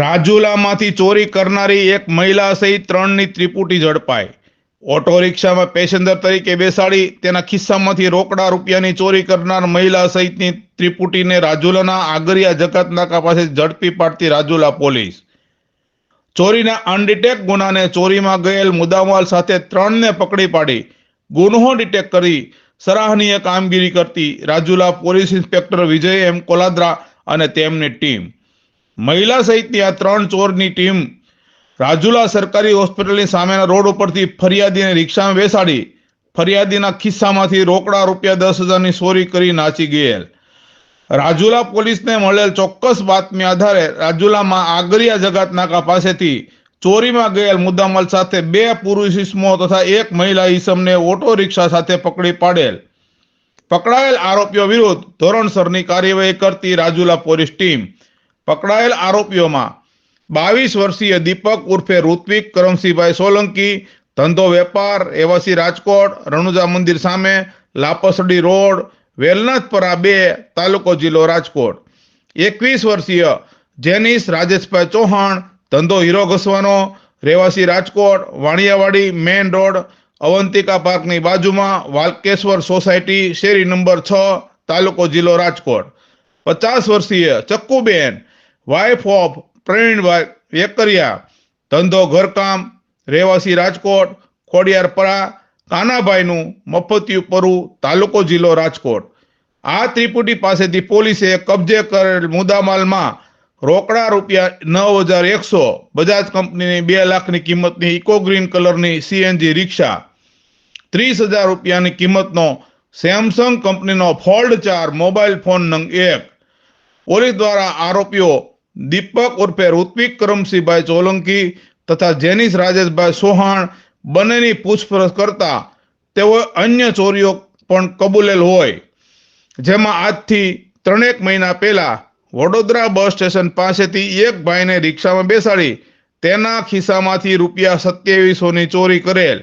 રાજુલામાંથી ચોરી કરનારી એક મહિલા સહિત ત્રણની ત્રિપુટી ઝડપાઈ. ઓટો રિક્ષામાં પેસેન્જર તરીકે બેસાડી તેના ખિસ્સામાંથી રોકડા રૂપિયાની ચોરી કરનાર મહિલા સહિતની ત્રિપુટીને રાજુલાના આગરિયા જકાત નાકા પાસે ઝડપી પાડતી રાજુલા પોલીસ. ચોરીના અનડિટેક ગુનાને ચોરીમાં ગયેલ મુદ્દામાલ સાથે ત્રણને પકડી પાડી. ગુનો ડિટેક કરી સરાહનીય કામગીરી કરતી Rajula police inspector Vijay M Koladra અને તેમની ટીમ. મહિલા સહિતની આ ત્રણ ચોરની ટીમ રાજુલા સરકારી હોસ્પિટલની સામેના રોડ ઉપરથી ફરિયાદીને રિક્ષામાં બેસાડી ફરિયાદીના ખિસ્સામાંથી રોકડા રૂપિયા દસ હજારની ચોરી કરી નાચી ગયેલ. રાજુલા પોલીસને મળેલ ચોક્કસ બાતમી આધારે રાજુલામાં આગરિયા જગાત નાકા પાસેથી ચોરીમાં ગયેલ મુદ્દામાલ સાથે બે પુરુષ ઇસમો તથા એક મહિલા ઈસમને ઓટો રિક્ષા સાથે પકડી પાડેલ. પકડાયેલ આરોપીઓ વિરુદ્ધ ધોરણસરની કાર્યવાહી કરતી રાજુલા પોલીસ ટીમ પકડાયેલ આરોપીઓમાં બાવીસ વર્ષીય દીપક ઉર્ફે ઋત્વિક કરમસિંહભાઈ સોલંકી, ધંધો વેપાર, એવાસી રાજકોટ, રણુજા મંદિર સામે, લાપસડી રોડ, વેલનાથપરા બે, તાલુકો જિલ્લો રાજકોટ. એકવીસ વર્ષીય જેનિસ રાજેશભાઈ ચૌહાણ, ધંધો હીરો ઘસવાનો, રહેવાસી રાજકોટ, વાણિયાવાડી મેઇન રોડ, અવંતિકા પાર્કની બાજુમાં, વાલકેશ્વર સોસાયટી, શેરી નંબર છ, તાલુકો જિલ્લો રાજકોટ. પચાસ વર્ષીય ચક્કુબેન વાઇફ ઓફ પ્રવીણભાઈ વેકરિયા ધંધો, ઘરકામ, રહેવાસી રાજકોટ, ખોડિયારપરા, કાનાભાઈનું મફતિયું પરુ, તાલુકો જિલ્લો રાજકોટ. આ ત્રિપુટી પાસેથી પોલીસે કબજે કરેલ મુદ્દામાલમાં રોકડા રૂપિયા નવ હજાર એકસો, બજાજ કંપનીની બે લાખની કિંમતની ઇકો ગ્રીન કલરની સીએનજી રિક્ષા, ત્રીસ હજાર રૂપિયાની કિંમતનો સેમસંગ કંપનીનો ફોલ્ડ ચાર મોબાઈલ ફોન નંગ એક. પોલીસ દ્વારા આરોપીઓ દીપક ઉર્ફે ઋત્વિક કરમસિંહભાઈ સોલંકી તથા જેનિસ રાજેશભાઈ સોહાણ બંનેની પૂછપરછ કરતા તેઓ અન્ય ચોરીઓ પણ કબૂલેલ હોય. જેમાં આજથી ત્રણેક મહિના પહેલા વડોદરા બસ સ્ટેશન પાસેથી એક ભાઈને રિક્ષામાં બેસાડી તેના ખિસ્સામાંથી રૂપિયા સત્યાવીસોની ચોરી કરેલ.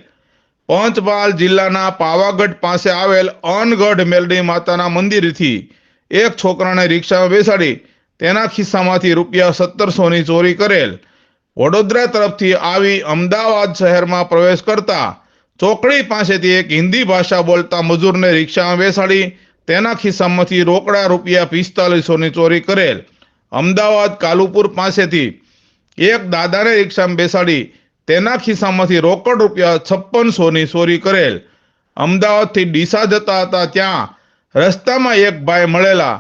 પંચમહાલ જિલ્લાના પાવાગઢ પાસે આવેલ અનગઢ મેલડી માતાના મંદિરથી એક છોકરાને રિક્ષામાં બેસાડી તેના ખિસ્સામાંથી રૂપિયા સત્તરસોની ચોરી કરેલ. વડોદરા તરફથી આવી અમદાવાદ શહેરમાં પ્રવેશ કરતા ચોકડી પાસેથી એક હિન્દી ભાષા બોલતા મજૂરને રિક્ષામાં બેસાડી તેના ખિસ્સામાંથી રોકડા રૂપિયા પિસ્તાલીસોની ચોરી કરેલ. અમદાવાદ કાલુપુર પાસેથી એક દાદાને રિક્ષામાં બેસાડી તેના ખિસ્સામાંથી રોકડ રૂપિયા છપ્પનસોની ચોરી કરેલ. અમદાવાદથી ડીસા જતા હતા ત્યાં રસ્તામાં એક ભાઈ મળેલા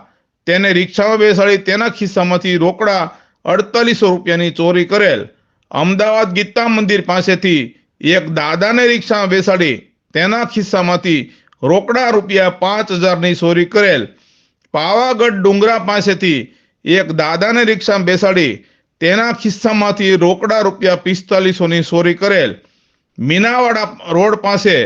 તેને રિક્ષામાં બેસાડી તેના ખિસ્સામાંથી રોકડા અડતાલીસો રૂપિયાની ચોરી કરેલ. અમદાવાદ ગીતા મંદિર પાસેથી એક દાદાને રિક્ષામાં બેસાડી તેના ખિસ્સામાંથી રોકડા રૂપિયા પાંચ હજારની ચોરી કરેલ. પાવાગઢ ડુંગરા પાસેથી એક દાદાને રિક્ષામાં બેસાડી તેના ખિસ્સામાંથી રોકડા રૂપિયા પિસ્તાલીસોની ચોરી કરેલ. મીનાવાડા રોડ પાસે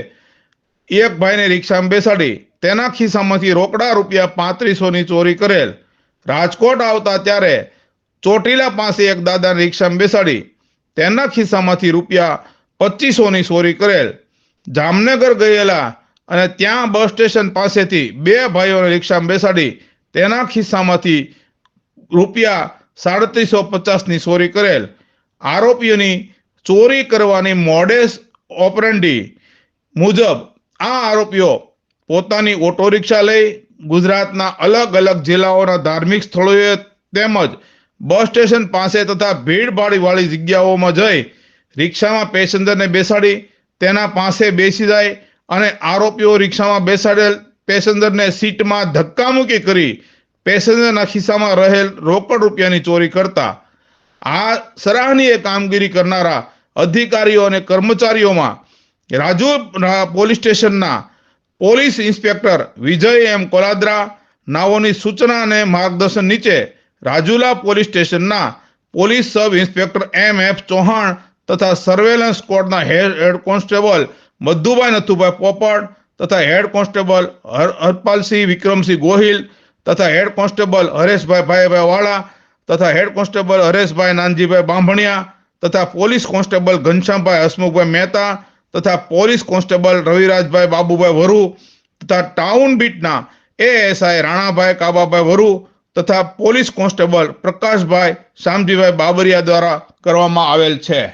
એક ભાઈને રિક્ષામાં બેસાડી તેના ખિસ્સામાંથી રોકડા રૂપિયા પાંત્રીસોની ચોરી કરેલ. રાજકોટ આવતા ત્યારે ચોટીલા પાસે એક દાદાને રિક્ષામાં બેસાડી. તેના ખિસ્સામાંથી રૂપિયા પચીસોની ચોરી કરેલ. જામનગર ગયેલા અને ત્યાં બસ સ્ટેશન પાસેથી બે ભાઈઓને રિક્ષામાં બેસાડી. તેના ખિસ્સામાંથી રૂપિયા સાડત્રીસો પચાસની ચોરી કરેલ. આરોપીઓની ચોરી કરવાની મોડેસ ઓપરેન્ડી મુજબ આ આરોપીઓ પોતાની ઓટો રિક્ષા લઈ ગુજરાતના અલગ અલગ જિલ્લાઓના ધાર્મિક સ્થળોએ તેમજ બસ સ્ટેશન પાસે તથા ભીડભાડવાળી જગ્યાઓમાં જઈ રિક્ષામાં પેસેન્જરને બેસાડી તેના પાસે બેસી જાય અને આરોપીઓ રિક્ષામાં બેસાડેલ પેસેન્જરને સીટમાં ધક્કામુક્કી કરી પેસેન્જરના ખિસ્સામાં રહેલ રોકડ રૂપિયાની ચોરી કરતા. આ સરાહનીય કામગીરી કરનારા અધિકારીઓ અને કર્મચારીઓમાં રાજુ પોલીસ સ્ટેશનના police inspector Vijay M Koladra નાઓની સૂચના અને માર્ગદર્શન નીચે રાજુલા પોલીસ સ્ટેશનના police sub inspector M F Chauhan તથા સર્વેલન્સ સ્કોડના હેડ કોન્સ્ટેબલ મધુભાઈ નથુભાઈ પોપટ તથા હેડ કોન્સ્ટેબલ હરપાલસિંહ વિક્રમસિંહ ગોહિલ તથા હેડ કોન્સ્ટેબલ હરેશભાઈ ભાઈભાઈ વાળા તથા હેડ કોન્સ્ટેબલ હરેશભાઈ નાનજીભાઈ બાંભણિયા તથા પોલીસ કોન્સ્ટેબલ ઘનશ્યામભાઈ હસમુખભાઈ મહેતા તથા પોલીસ કોન્સ્ટેબલ રવિરાજભાઈ બાબુભાઈ વરુ તથા ટાઉન બીટના એએસઆઈ રાણાભાઈ કાબાભાઈ વરુ તથા પોલીસ કોન્સ્ટેબલ પ્રકાશભાઈ શામજીભાઈ બાબરિયા દ્વારા કરવામાં આવેલ છે.